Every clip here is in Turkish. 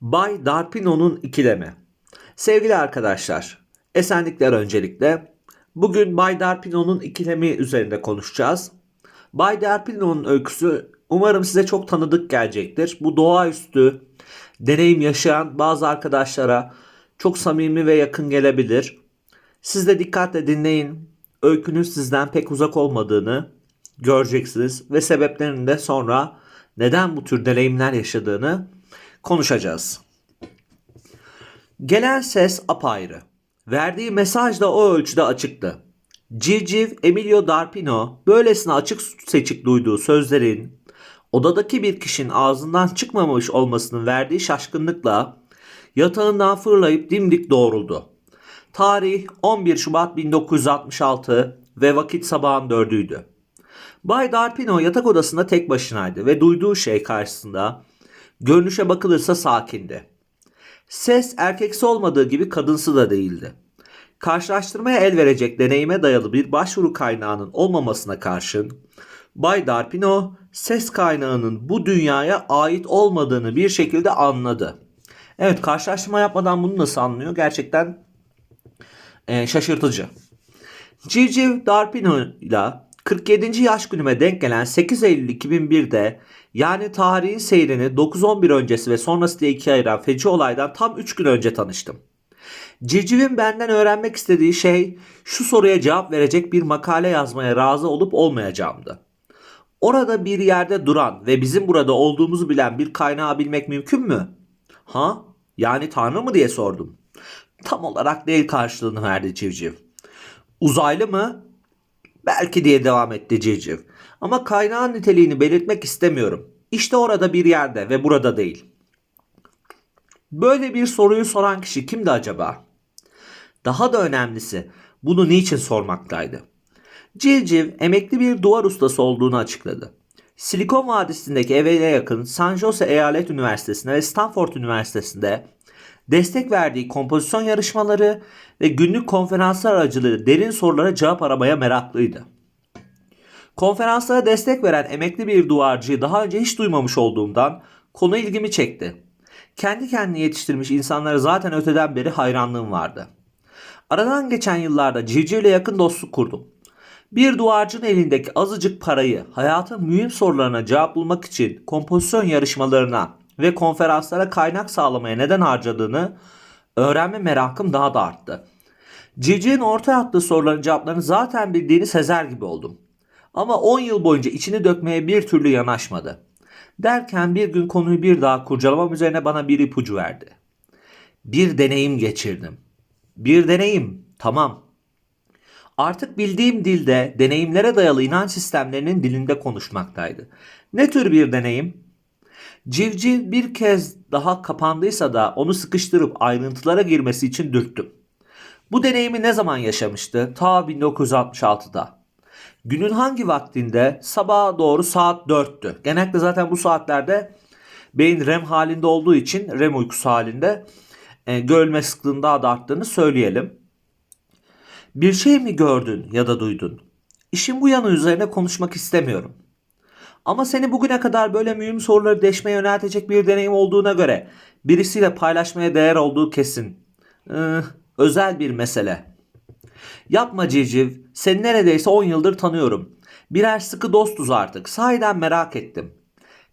Bay Darpino'nun ikilemi. Sevgili arkadaşlar, esenlikler öncelikle. Bugün Bay Darpino'nun ikilemi üzerinde konuşacağız. Bay Darpino'nun öyküsü umarım size çok tanıdık gelecektir. Bu doğaüstü, deneyim yaşayan bazı arkadaşlara çok samimi ve yakın gelebilir. Siz de dikkatle dinleyin. Öykünün sizden pek uzak olmadığını göreceksiniz ve sebeplerini de sonra neden bu tür deneyimler yaşadığını konuşacağız. Gelen ses apayrı. Verdiği mesaj da o ölçüde açıktı. Civciv Emilio Darpino böylesine açık seçik duyduğu sözlerin odadaki bir kişinin ağzından çıkmamış olmasının verdiği şaşkınlıkla yatağından fırlayıp dimdik doğruldu. Tarih 11 Şubat 1966 ve vakit sabahın dördüydü. Bay Darpino yatak odasında tek başınaydı ve duyduğu şey karşısında görünüşe bakılırsa sakindi. Ses erkeksi olmadığı gibi kadınsı da değildi. Karşılaştırmaya el verecek deneyime dayalı bir başvuru kaynağının olmamasına karşın Bay Darpino ses kaynağının bu dünyaya ait olmadığını bir şekilde anladı. Evet karşılaştırma yapmadan bunu nasıl anlıyor? Gerçekten e, şaşırtıcı. Civciv Darpino ile 47. yaş günüme denk gelen 8 Eylül 2001'de yani tarihin seyrini 9-11 öncesi ve sonrası diye ikiye ayıran feci olaydan tam 3 gün önce tanıştım. Civciv'in benden öğrenmek istediği şey şu soruya cevap verecek bir makale yazmaya razı olup olmayacağımdı. Orada bir yerde duran ve bizim burada olduğumuzu bilen bir kaynağı bilmek mümkün mü? Ha? Yani Tanrı mı diye sordum. Tam olarak değil karşılığını verdi civciv. Uzaylı mı? Belki diye devam etti civciv. Ama kaynağın niteliğini belirtmek istemiyorum. İşte orada bir yerde ve burada değil. Böyle bir soruyu soran kişi kimdi acaba? Daha da önemlisi bunu niçin sormaktaydı. Civciv emekli bir duvar ustası olduğunu açıkladı. Silikon Vadisi'ndeki evine yakın San Jose Eyalet Üniversitesi'nde ve Stanford Üniversitesi'nde destek verdiği kompozisyon yarışmaları ve günlük konferanslar aracılığı derin sorulara cevap aramaya meraklıydı. Konferanslara destek veren emekli bir duvarcıyı daha önce hiç duymamış olduğumdan konu ilgimi çekti. Kendi kendini yetiştirmiş insanlara zaten öteden beri hayranlığım vardı. Aradan geçen yıllarda civcivle yakın dostluk kurdum. Bir duvarcının elindeki azıcık parayı hayatın mühim sorularına cevap bulmak için kompozisyon yarışmalarına ve konferanslara kaynak sağlamaya neden harcadığını öğrenme merakım daha da arttı. Civciv'in ortaya attığı soruların cevaplarını zaten bildiğini sezer gibi oldum. Ama 10 yıl boyunca içini dökmeye bir türlü yanaşmadı. Derken bir gün konuyu bir daha kurcalamam üzerine bana bir ipucu verdi. Bir deneyim geçirdim. Bir deneyim, tamam. Artık bildiğim dilde deneyimlere dayalı inanç sistemlerinin dilinde konuşmaktaydı. Ne tür bir deneyim? Civciv bir kez daha kapandıysa da onu sıkıştırıp ayrıntılara girmesi için dürttüm. Bu deneyimi ne zaman yaşamıştı? Ta 1966'da. Günün hangi vaktinde? Sabaha doğru saat 4'tü. Genellikle zaten bu saatlerde beyin REM halinde olduğu için REM uykusu halinde e, görülme sıklığının daha da arttığını söyleyelim. Bir şey mi gördün ya da duydun? İşin bu yanı üzerine konuşmak istemiyorum. Ama seni bugüne kadar böyle mühim soruları deşmeye yöneltecek bir deneyim olduğuna göre birisiyle paylaşmaya değer olduğu kesin. Ee, özel bir mesele. Yapma civciv. Seni neredeyse 10 yıldır tanıyorum. Birer sıkı dostuz artık. Sahiden merak ettim.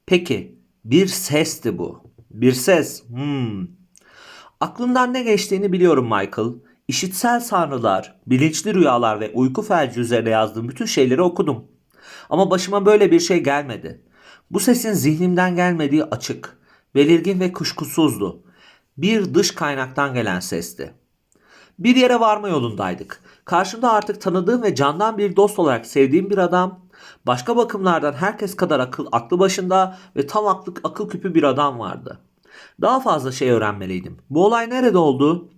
Peki bir sesti bu. Bir ses. Hmm. Aklımdan ne geçtiğini biliyorum Michael. İşitsel sanrılar, bilinçli rüyalar ve uyku felci üzerine yazdığım bütün şeyleri okudum. Ama başıma böyle bir şey gelmedi. Bu sesin zihnimden gelmediği açık, belirgin ve kuşkusuzdu. Bir dış kaynaktan gelen sesti. Bir yere varma yolundaydık. Karşımda artık tanıdığım ve candan bir dost olarak sevdiğim bir adam, başka bakımlardan herkes kadar akıl, aklı başında ve tam aklı, akıl küpü bir adam vardı. Daha fazla şey öğrenmeliydim. Bu olay nerede oldu?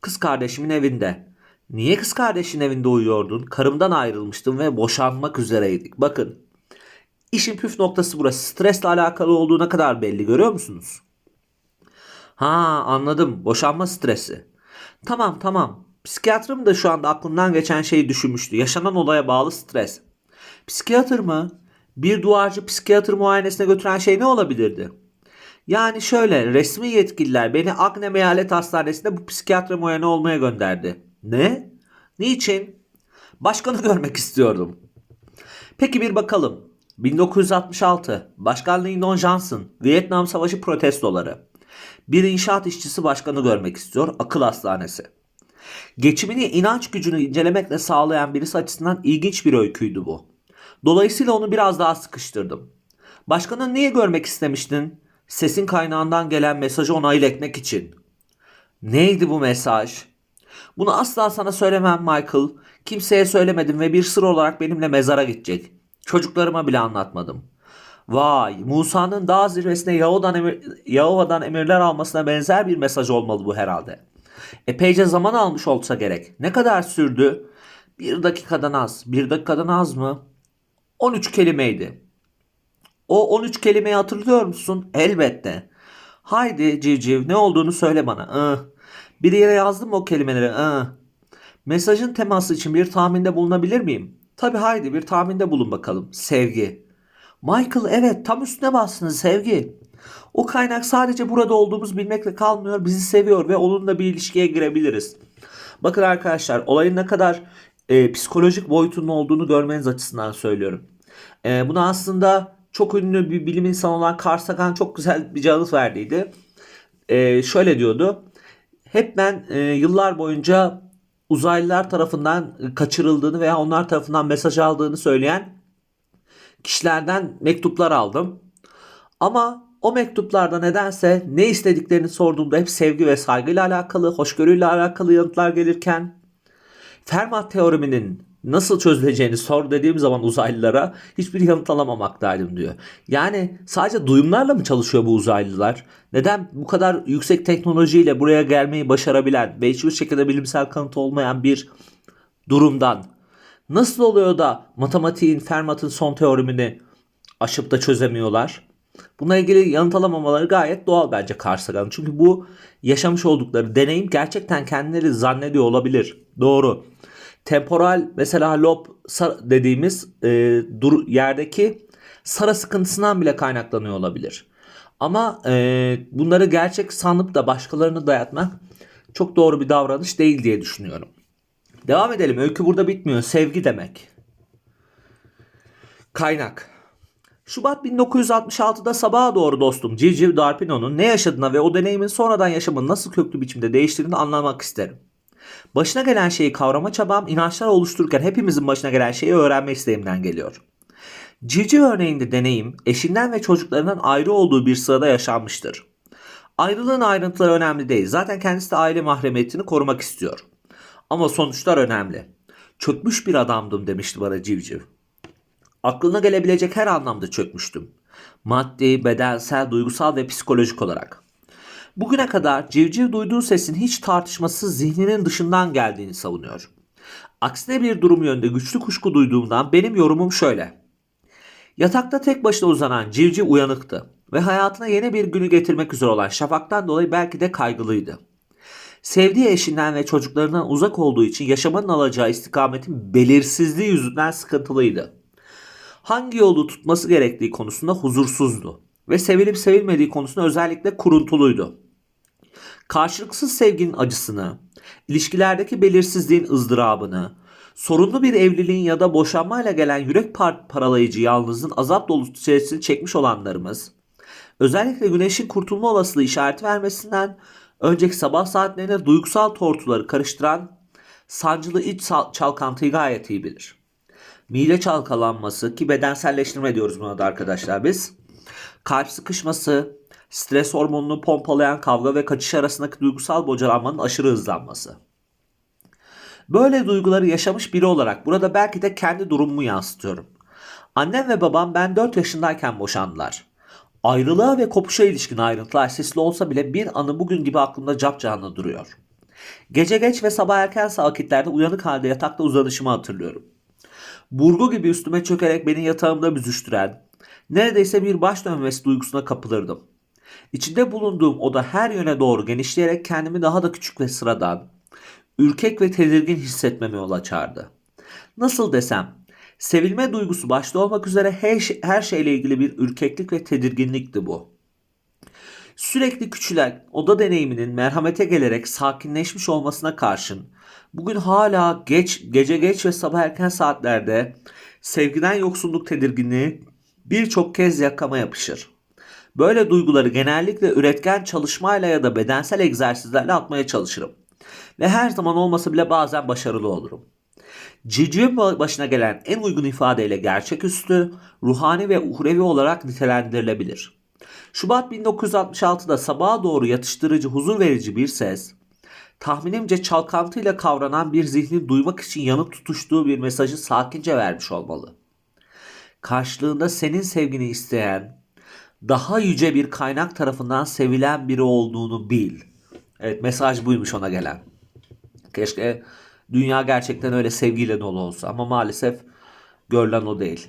Kız kardeşimin evinde. Niye kız kardeşin evinde uyuyordun? Karımdan ayrılmıştım ve boşanmak üzereydik. Bakın. İşin püf noktası burası. Stresle alakalı olduğu ne kadar belli görüyor musunuz? Ha anladım. Boşanma stresi. Tamam tamam. Psikiyatrım da şu anda aklından geçen şeyi düşünmüştü. Yaşanan olaya bağlı stres. Psikiyatr mı? Bir duvarcı psikiyatr muayenesine götüren şey ne olabilirdi? Yani şöyle resmi yetkililer beni Akne Eyalet Hastanesi'nde bu psikiyatri muayene olmaya gönderdi. Ne? Niçin? Başkanı görmek istiyordum. Peki bir bakalım. 1966 Başkan Lyndon Johnson Vietnam Savaşı protestoları. Bir inşaat işçisi başkanı görmek istiyor. Akıl hastanesi. Geçimini inanç gücünü incelemekle sağlayan birisi açısından ilginç bir öyküydü bu. Dolayısıyla onu biraz daha sıkıştırdım. Başkanı niye görmek istemiştin? Sesin kaynağından gelen mesajı ona iletmek için. Neydi bu mesaj? Bunu asla sana söylemem Michael. Kimseye söylemedim ve bir sır olarak benimle mezara gidecek. Çocuklarıma bile anlatmadım. Vay, Musa'nın dağ zirvesine Yahova'dan, emir, Yahova'dan emirler almasına benzer bir mesaj olmalı bu herhalde. Epeyce zaman almış olsa gerek. Ne kadar sürdü? Bir dakikadan az. Bir dakikadan az mı? 13 kelimeydi. O 13 kelimeyi hatırlıyor musun? Elbette. Haydi civciv ne olduğunu söyle bana. Ih. Bir yere yazdım mı o kelimeleri? Ih. Mesajın teması için bir tahminde bulunabilir miyim? Tabi haydi bir tahminde bulun bakalım. Sevgi. Michael evet tam üstüne bastınız sevgi. O kaynak sadece burada olduğumuz bilmekle kalmıyor. Bizi seviyor ve onunla bir ilişkiye girebiliriz. Bakın arkadaşlar olayın ne kadar e, psikolojik boyutunun olduğunu görmeniz açısından söylüyorum. E, bunu aslında çok ünlü bir bilim insanı olan Carl Sagan çok güzel bir cevap verdiydi. E, şöyle diyordu. Hep ben e, yıllar boyunca uzaylılar tarafından kaçırıldığını veya onlar tarafından mesaj aldığını söyleyen kişilerden mektuplar aldım. Ama o mektuplarda nedense ne istediklerini sorduğumda hep sevgi ve saygıyla alakalı, hoşgörüyle alakalı yanıtlar gelirken Fermat teoreminin nasıl çözüleceğini sor dediğim zaman uzaylılara hiçbir yanıt alamamaktaydım diyor. Yani sadece duyumlarla mı çalışıyor bu uzaylılar? Neden bu kadar yüksek teknolojiyle buraya gelmeyi başarabilen ve hiçbir şekilde bilimsel kanıt olmayan bir durumdan nasıl oluyor da matematiğin Fermat'ın son teoremini aşıp da çözemiyorlar? Buna ilgili yanıt alamamaları gayet doğal bence Carl Çünkü bu yaşamış oldukları deneyim gerçekten kendileri zannediyor olabilir. Doğru. Temporal mesela lob dediğimiz e, dur, yerdeki sara sıkıntısından bile kaynaklanıyor olabilir. Ama e, bunları gerçek sanıp da başkalarını dayatmak çok doğru bir davranış değil diye düşünüyorum. Devam edelim. Öykü burada bitmiyor. Sevgi demek. Kaynak. Şubat 1966'da sabaha doğru dostum Civciv Darpino'nun ne yaşadığına ve o deneyimin sonradan yaşamını nasıl köklü biçimde değiştirdiğini anlamak isterim. Başına gelen şeyi kavrama çabam inançlar oluştururken hepimizin başına gelen şeyi öğrenme isteğimden geliyor. Civciv örneğinde deneyim eşinden ve çocuklarından ayrı olduğu bir sırada yaşanmıştır. Ayrılığın ayrıntıları önemli değil. Zaten kendisi de aile mahremiyetini korumak istiyor. Ama sonuçlar önemli. Çökmüş bir adamdım demişti bana Civciv. Aklına gelebilecek her anlamda çökmüştüm. Maddi, bedensel, duygusal ve psikolojik olarak. Bugüne kadar civciv duyduğu sesin hiç tartışmasız zihninin dışından geldiğini savunuyor. Aksine bir durum yönde güçlü kuşku duyduğumdan benim yorumum şöyle. Yatakta tek başına uzanan civciv uyanıktı ve hayatına yeni bir günü getirmek üzere olan şafaktan dolayı belki de kaygılıydı. Sevdiği eşinden ve çocuklarından uzak olduğu için yaşamanın alacağı istikametin belirsizliği yüzünden sıkıntılıydı hangi yolu tutması gerektiği konusunda huzursuzdu ve sevilip sevilmediği konusunda özellikle kuruntuluydu. Karşılıksız sevginin acısını, ilişkilerdeki belirsizliğin ızdırabını, sorunlu bir evliliğin ya da boşanmayla gelen yürek par paralayıcı yalnızlığın azap dolu süresini çekmiş olanlarımız, özellikle güneşin kurtulma olasılığı işaret vermesinden önceki sabah saatlerinde duygusal tortuları karıştıran sancılı iç çalkantıyı gayet iyi bilir mide çalkalanması ki bedenselleştirme diyoruz buna da arkadaşlar biz. Kalp sıkışması, stres hormonunu pompalayan kavga ve kaçış arasındaki duygusal bocalanmanın aşırı hızlanması. Böyle duyguları yaşamış biri olarak burada belki de kendi durumumu yansıtıyorum. Annem ve babam ben 4 yaşındayken boşandılar. Ayrılığa ve kopuşa ilişkin ayrıntılar sesli olsa bile bir anı bugün gibi aklımda capcanlı duruyor. Gece geç ve sabah erken vakitlerde uyanık halde yatakta uzanışımı hatırlıyorum burgu gibi üstüme çökerek beni yatağımda büzüştüren, neredeyse bir baş dönmesi duygusuna kapılırdım. İçinde bulunduğum oda her yöne doğru genişleyerek kendimi daha da küçük ve sıradan, ürkek ve tedirgin hissetmeme yol açardı. Nasıl desem, sevilme duygusu başta olmak üzere her, şey, şeyle ilgili bir ürkeklik ve tedirginlikti bu. Sürekli küçülen oda deneyiminin merhamete gelerek sakinleşmiş olmasına karşın bugün hala geç gece geç ve sabah erken saatlerde sevgiden yoksunluk tedirginliği birçok kez yakama yapışır. Böyle duyguları genellikle üretken çalışmayla ya da bedensel egzersizlerle atmaya çalışırım. Ve her zaman olmasa bile bazen başarılı olurum. Civcivin başına gelen en uygun ifadeyle gerçeküstü, ruhani ve uhrevi olarak nitelendirilebilir. Şubat 1966'da sabaha doğru yatıştırıcı, huzur verici bir ses, tahminimce çalkantıyla kavranan bir zihnin duymak için yanıp tutuştuğu bir mesajı sakince vermiş olmalı. Karşılığında senin sevgini isteyen, daha yüce bir kaynak tarafından sevilen biri olduğunu bil. Evet mesaj buymuş ona gelen. Keşke dünya gerçekten öyle sevgiyle dolu olsa ama maalesef görülen o değil.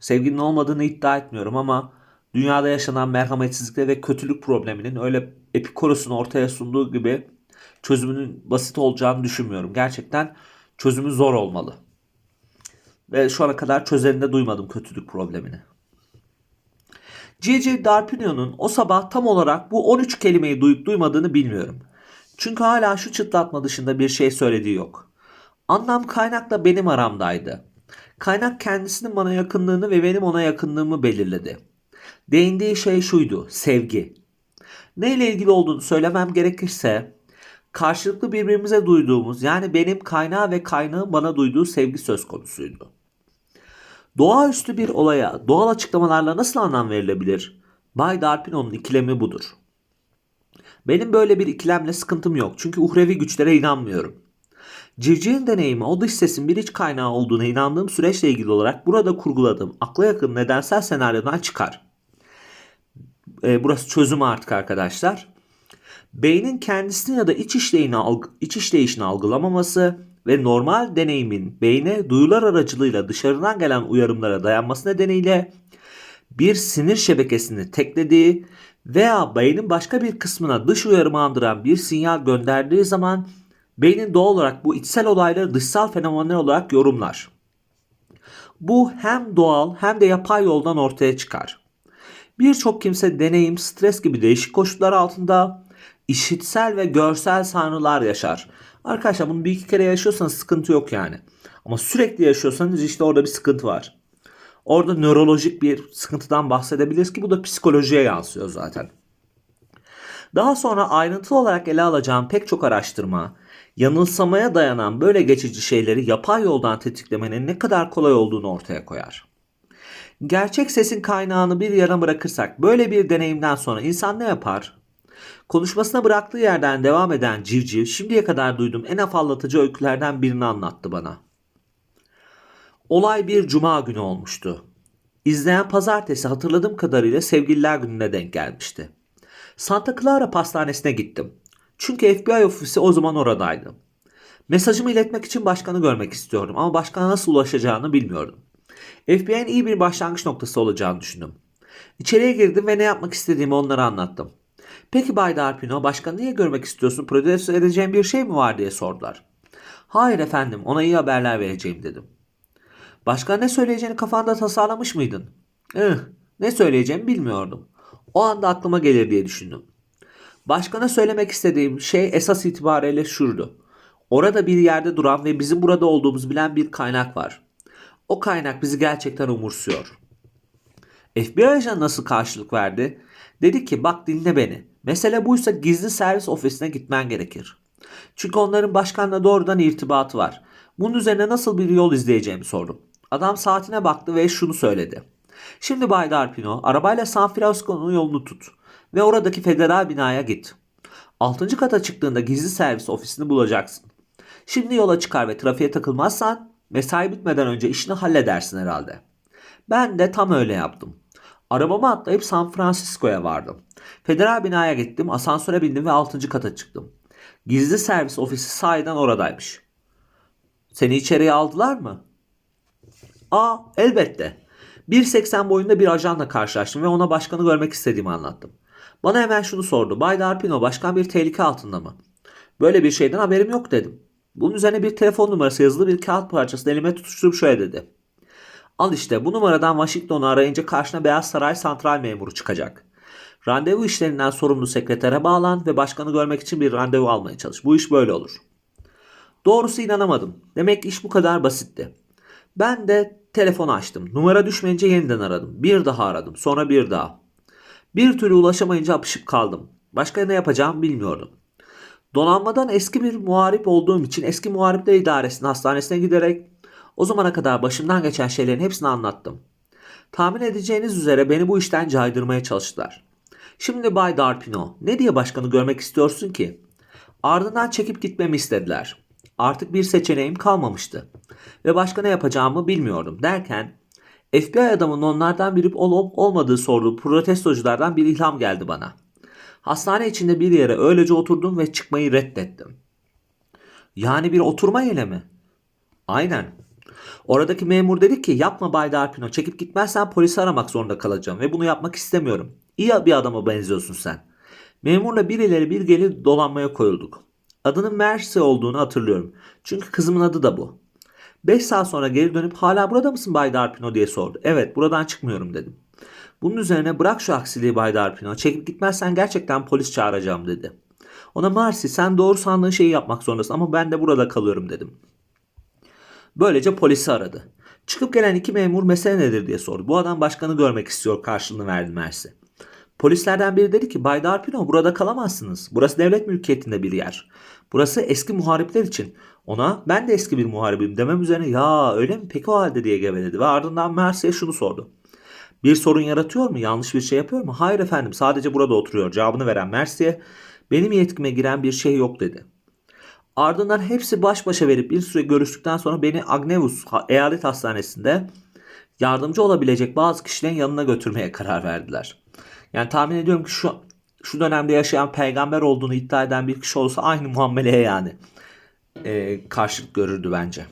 Sevginin olmadığını iddia etmiyorum ama dünyada yaşanan merhametsizlikle ve kötülük probleminin öyle Epikuros'un ortaya sunduğu gibi çözümünün basit olacağını düşünmüyorum. Gerçekten çözümü zor olmalı. Ve şu ana kadar çözerinde duymadım kötülük problemini. C.C. Darpinio'nun o sabah tam olarak bu 13 kelimeyi duyup duymadığını bilmiyorum. Çünkü hala şu çıtlatma dışında bir şey söylediği yok. Anlam kaynakla benim aramdaydı. Kaynak kendisinin bana yakınlığını ve benim ona yakınlığımı belirledi. Değindiği şey şuydu, sevgi. Neyle ilgili olduğunu söylemem gerekirse, karşılıklı birbirimize duyduğumuz yani benim kaynağı ve kaynağın bana duyduğu sevgi söz konusuydu. Doğaüstü bir olaya doğal açıklamalarla nasıl anlam verilebilir? Bay Darpino'nun ikilemi budur. Benim böyle bir ikilemle sıkıntım yok çünkü uhrevi güçlere inanmıyorum. Civcivin deneyimi o dış sesin bir iç kaynağı olduğuna inandığım süreçle ilgili olarak burada kurguladığım akla yakın nedensel senaryodan çıkar. E, burası çözüm artık arkadaşlar. Beynin kendisini ya da iç işleyini, iç işleyişini algılamaması ve normal deneyimin beyne duyular aracılığıyla dışarıdan gelen uyarımlara dayanması nedeniyle bir sinir şebekesini teklediği veya beynin başka bir kısmına dış uyarımı andıran bir sinyal gönderdiği zaman beynin doğal olarak bu içsel olayları dışsal fenomenler olarak yorumlar. Bu hem doğal hem de yapay yoldan ortaya çıkar. Birçok kimse deneyim, stres gibi değişik koşullar altında işitsel ve görsel sanrılar yaşar. Arkadaşlar bunu bir iki kere yaşıyorsanız sıkıntı yok yani. Ama sürekli yaşıyorsanız işte orada bir sıkıntı var. Orada nörolojik bir sıkıntıdan bahsedebiliriz ki bu da psikolojiye yansıyor zaten. Daha sonra ayrıntılı olarak ele alacağım pek çok araştırma, yanılsamaya dayanan böyle geçici şeyleri yapay yoldan tetiklemenin ne kadar kolay olduğunu ortaya koyar. Gerçek sesin kaynağını bir yana bırakırsak böyle bir deneyimden sonra insan ne yapar? Konuşmasına bıraktığı yerden devam eden civciv şimdiye kadar duyduğum en afallatıcı öykülerden birini anlattı bana. Olay bir cuma günü olmuştu. İzleyen pazartesi hatırladığım kadarıyla sevgililer gününe denk gelmişti. Santa Clara pastanesine gittim. Çünkü FBI ofisi o zaman oradaydı. Mesajımı iletmek için başkanı görmek istiyordum ama başkana nasıl ulaşacağını bilmiyordum. FBI'nin iyi bir başlangıç noktası olacağını düşündüm. İçeriye girdim ve ne yapmak istediğimi onlara anlattım. Peki Bay Darpino başkanı niye görmek istiyorsun? Protesto edeceğim bir şey mi var diye sordular. Hayır efendim ona iyi haberler vereceğim dedim. Başkan ne söyleyeceğini kafanda tasarlamış mıydın? Eh, ne söyleyeceğimi bilmiyordum. O anda aklıma gelir diye düşündüm. Başkana söylemek istediğim şey esas itibariyle şurdu. Orada bir yerde duran ve bizim burada olduğumuzu bilen bir kaynak var. O kaynak bizi gerçekten umursuyor. FBI ajanı nasıl karşılık verdi? Dedi ki bak dinle beni. Mesele buysa gizli servis ofisine gitmen gerekir. Çünkü onların başkanla doğrudan irtibatı var. Bunun üzerine nasıl bir yol izleyeceğimi sordum. Adam saatine baktı ve şunu söyledi. Şimdi Bay Darpino arabayla San Francisco'nun yolunu tut ve oradaki federal binaya git. Altıncı kata çıktığında gizli servis ofisini bulacaksın. Şimdi yola çıkar ve trafiğe takılmazsan mesai bitmeden önce işini halledersin herhalde. Ben de tam öyle yaptım. Arabama atlayıp San Francisco'ya vardım. Federal binaya gittim, asansöre bindim ve 6. kata çıktım. Gizli servis ofisi sahiden oradaymış. Seni içeriye aldılar mı? Aa elbette. 1.80 boyunda bir ajanla karşılaştım ve ona başkanı görmek istediğimi anlattım. Bana hemen şunu sordu. Bay Darpino başkan bir tehlike altında mı? Böyle bir şeyden haberim yok dedim. Bunun üzerine bir telefon numarası yazılı bir kağıt parçasını elime tutuşturup şöyle dedi. Al işte bu numaradan Washington'u arayınca karşına Beyaz Saray santral memuru çıkacak. Randevu işlerinden sorumlu sekretere bağlan ve başkanı görmek için bir randevu almaya çalış. Bu iş böyle olur. Doğrusu inanamadım. Demek iş bu kadar basitti. Ben de telefonu açtım. Numara düşmeyince yeniden aradım. Bir daha aradım. Sonra bir daha. Bir türlü ulaşamayınca apışıp kaldım. Başka ne yapacağımı bilmiyordum. Donanmadan eski bir muharip olduğum için eski muharipler idaresinin hastanesine giderek o zamana kadar başımdan geçen şeylerin hepsini anlattım. Tahmin edeceğiniz üzere beni bu işten caydırmaya çalıştılar. Şimdi Bay Darpino ne diye başkanı görmek istiyorsun ki? Ardından çekip gitmemi istediler. Artık bir seçeneğim kalmamıştı. Ve başka ne yapacağımı bilmiyordum derken FBI adamının onlardan biri olup olmadığı sorduğu protestoculardan bir ilham geldi bana. Hastane içinde bir yere öylece oturdum ve çıkmayı reddettim. Yani bir oturma yeri mi? Aynen. Oradaki memur dedi ki yapma Bay Darpino çekip gitmezsen polisi aramak zorunda kalacağım ve bunu yapmak istemiyorum. İyi bir adama benziyorsun sen. Memurla bir ileri bir geri dolanmaya koyulduk. Adının Mercy olduğunu hatırlıyorum. Çünkü kızımın adı da bu. 5 saat sonra geri dönüp hala burada mısın Bay Darpino diye sordu. Evet buradan çıkmıyorum dedim. Bunun üzerine bırak şu aksiliği Bay Darpino. Çekip gitmezsen gerçekten polis çağıracağım dedi. Ona Marcy sen doğru sandığın şeyi yapmak zorundasın ama ben de burada kalıyorum dedim. Böylece polisi aradı. Çıkıp gelen iki memur mesele nedir diye sordu. Bu adam başkanı görmek istiyor karşılığını verdi Mersi. Polislerden biri dedi ki Bay Darpino burada kalamazsınız. Burası devlet mülkiyetinde bir yer. Burası eski muharipler için. Ona ben de eski bir muharibim demem üzerine ya öyle mi peki o halde diye geveledi ve ardından Mersi'ye şunu sordu. Bir sorun yaratıyor mu? Yanlış bir şey yapıyor mu? Hayır efendim sadece burada oturuyor. Cevabını veren Mersi'ye benim yetkime giren bir şey yok dedi. Ardından hepsi baş başa verip bir süre görüştükten sonra beni Agnevus eyalet hastanesinde yardımcı olabilecek bazı kişilerin yanına götürmeye karar verdiler. Yani tahmin ediyorum ki şu şu dönemde yaşayan peygamber olduğunu iddia eden bir kişi olsa aynı muameleye yani e, karşılık görürdü bence.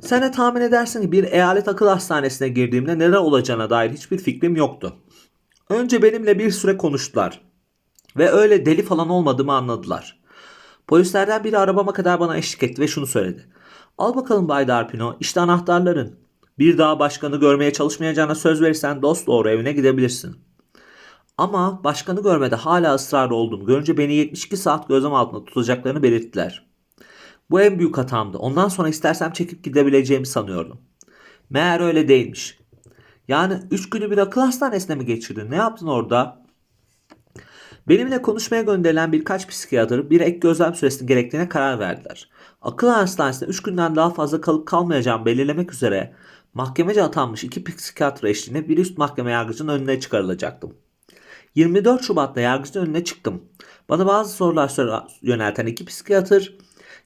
Sen de tahmin edersin ki bir eyalet akıl hastanesine girdiğimde neler olacağına dair hiçbir fikrim yoktu. Önce benimle bir süre konuştular. Ve öyle deli falan olmadığımı anladılar. Polislerden biri arabama kadar bana eşlik etti ve şunu söyledi. Al bakalım Bay Darpino işte anahtarların. Bir daha başkanı görmeye çalışmayacağına söz verirsen dost doğru evine gidebilirsin. Ama başkanı görmede hala ısrarlı olduğumu görünce beni 72 saat gözlem altında tutacaklarını belirttiler. Bu en büyük hatamdı. Ondan sonra istersem çekip gidebileceğimi sanıyordum. Meğer öyle değilmiş. Yani 3 günü bir akıl hastanesine mi geçirdin? Ne yaptın orada? Benimle konuşmaya gönderilen birkaç psikiyatr bir ek gözlem süresinin gerektiğine karar verdiler. Akıl hastanesinde 3 günden daha fazla kalıp kalmayacağımı belirlemek üzere mahkemece atanmış iki psikiyatr eşliğinde bir üst mahkeme yargıcının önüne çıkarılacaktım. 24 Şubat'ta yargıcın önüne çıktım. Bana bazı sorular yönelten iki psikiyatr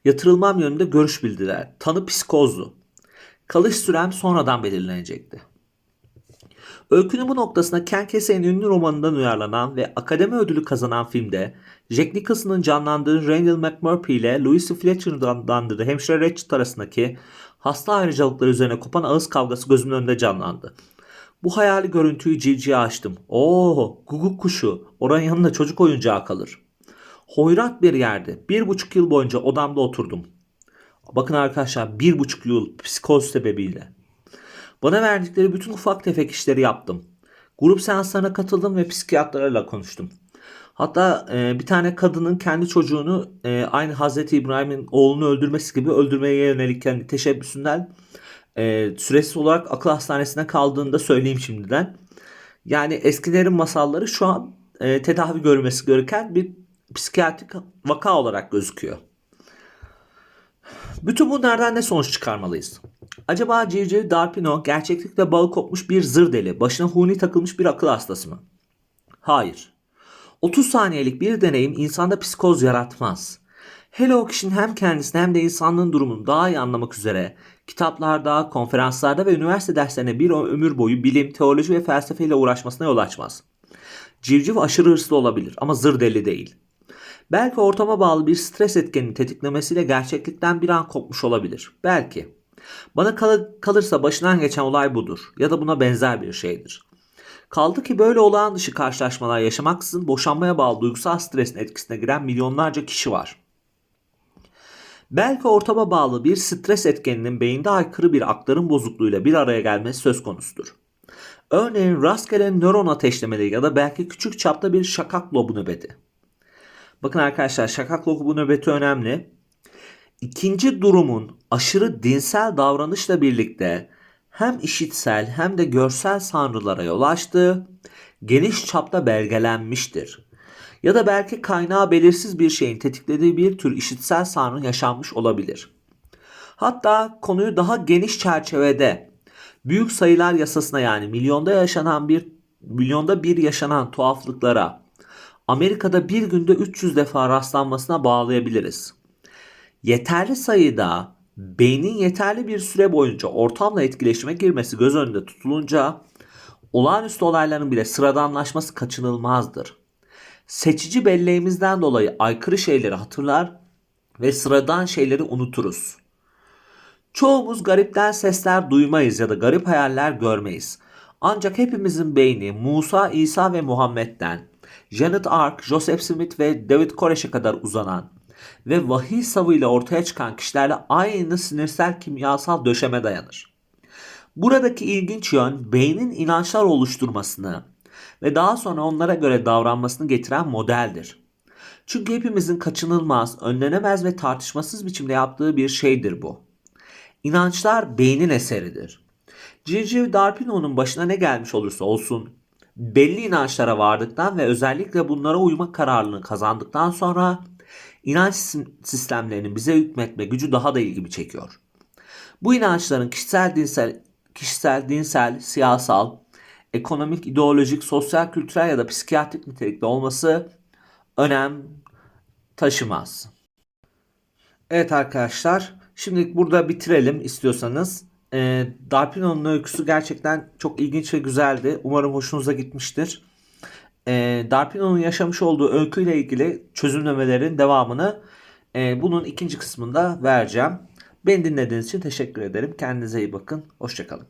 yatırılmam yönünde görüş bildiler. Tanı psikozdu. Kalış sürem sonradan belirlenecekti. Öykünün bu noktasına Ken Kesey'in ünlü romanından uyarlanan ve akademi ödülü kazanan filmde Jack Nicholson'ın canlandığı Randall McMurphy ile Louis Fletcher'ın canlandırdığı hemşire Ratchet arasındaki hasta ayrıcalıkları üzerine kopan ağız kavgası gözümün önünde canlandı. Bu hayali görüntüyü civciye açtım. Oo, guguk kuşu. Oranın yanında çocuk oyuncağı kalır. Hoyrat bir yerde. Bir buçuk yıl boyunca odamda oturdum. Bakın arkadaşlar bir buçuk yıl psikoz sebebiyle. Bana verdikleri bütün ufak tefek işleri yaptım. Grup seanslarına katıldım ve psikiyatrlarla konuştum. Hatta e, bir tane kadının kendi çocuğunu e, aynı Hazreti İbrahim'in oğlunu öldürmesi gibi öldürmeye yönelik kendi teşebbüsünden e, süresiz olarak akıl hastanesine kaldığını da söyleyeyim şimdiden. Yani eskilerin masalları şu an e, tedavi görmesi gereken bir psikiyatrik vaka olarak gözüküyor. Bütün bunlardan ne sonuç çıkarmalıyız? Acaba Civciv Darpino gerçeklikle bağı kopmuş bir zır deli, başına huni takılmış bir akıl hastası mı? Hayır. 30 saniyelik bir deneyim insanda psikoz yaratmaz. Hele o kişinin hem kendisini hem de insanlığın durumunu daha iyi anlamak üzere kitaplarda, konferanslarda ve üniversite derslerine bir ömür boyu bilim, teoloji ve felsefeyle uğraşmasına yol açmaz. Civciv aşırı hırslı olabilir ama zır deli değil. Belki ortama bağlı bir stres etkeninin tetiklemesiyle gerçeklikten bir an kopmuş olabilir. Belki. Bana kal- kalırsa başından geçen olay budur ya da buna benzer bir şeydir. Kaldı ki böyle olağan dışı karşılaşmalar yaşamaksızın boşanmaya bağlı duygusal stresin etkisine giren milyonlarca kişi var. Belki ortama bağlı bir stres etkeninin beyinde aykırı bir aktarım bozukluğuyla bir araya gelmesi söz konusudur. Örneğin rastgele nöron ateşlemeleri ya da belki küçük çapta bir şakak lobu nöbeti. Bakın arkadaşlar şakak lobu nöbeti önemli. İkinci durumun aşırı dinsel davranışla birlikte hem işitsel hem de görsel sanrılara yol açtığı geniş çapta belgelenmiştir. Ya da belki kaynağı belirsiz bir şeyin tetiklediği bir tür işitsel sanrı yaşanmış olabilir. Hatta konuyu daha geniş çerçevede büyük sayılar yasasına yani milyonda yaşanan bir milyonda bir yaşanan tuhaflıklara Amerika'da bir günde 300 defa rastlanmasına bağlayabiliriz. Yeterli sayıda beynin yeterli bir süre boyunca ortamla etkileşime girmesi göz önünde tutulunca olağanüstü olayların bile sıradanlaşması kaçınılmazdır. Seçici belleğimizden dolayı aykırı şeyleri hatırlar ve sıradan şeyleri unuturuz. Çoğumuz garipten sesler duymayız ya da garip hayaller görmeyiz. Ancak hepimizin beyni Musa, İsa ve Muhammed'den, Janet Ark, Joseph Smith ve David Koreş'e kadar uzanan ve vahiy savıyla ortaya çıkan kişilerle aynı sinirsel kimyasal döşeme dayanır. Buradaki ilginç yön beynin inançlar oluşturmasını ve daha sonra onlara göre davranmasını getiren modeldir. Çünkü hepimizin kaçınılmaz, önlenemez ve tartışmasız biçimde yaptığı bir şeydir bu. İnançlar beynin eseridir. G.G. Darpino'nun başına ne gelmiş olursa olsun belli inançlara vardıktan ve özellikle bunlara uyma kararlılığını kazandıktan sonra inanç sistemlerinin bize hükmetme gücü daha da ilgimi çekiyor. Bu inançların kişisel dinsel, kişisel, dinsel, siyasal, ekonomik, ideolojik, sosyal, kültürel ya da psikiyatrik nitelikte olması önem taşımaz. Evet arkadaşlar, şimdilik burada bitirelim istiyorsanız. E, Darpino'nun öyküsü gerçekten çok ilginç ve güzeldi. Umarım hoşunuza gitmiştir. E, Darpino'nun yaşamış olduğu öyküyle ilgili çözümlemelerin devamını e, bunun ikinci kısmında vereceğim. Beni dinlediğiniz için teşekkür ederim. Kendinize iyi bakın. Hoşçakalın.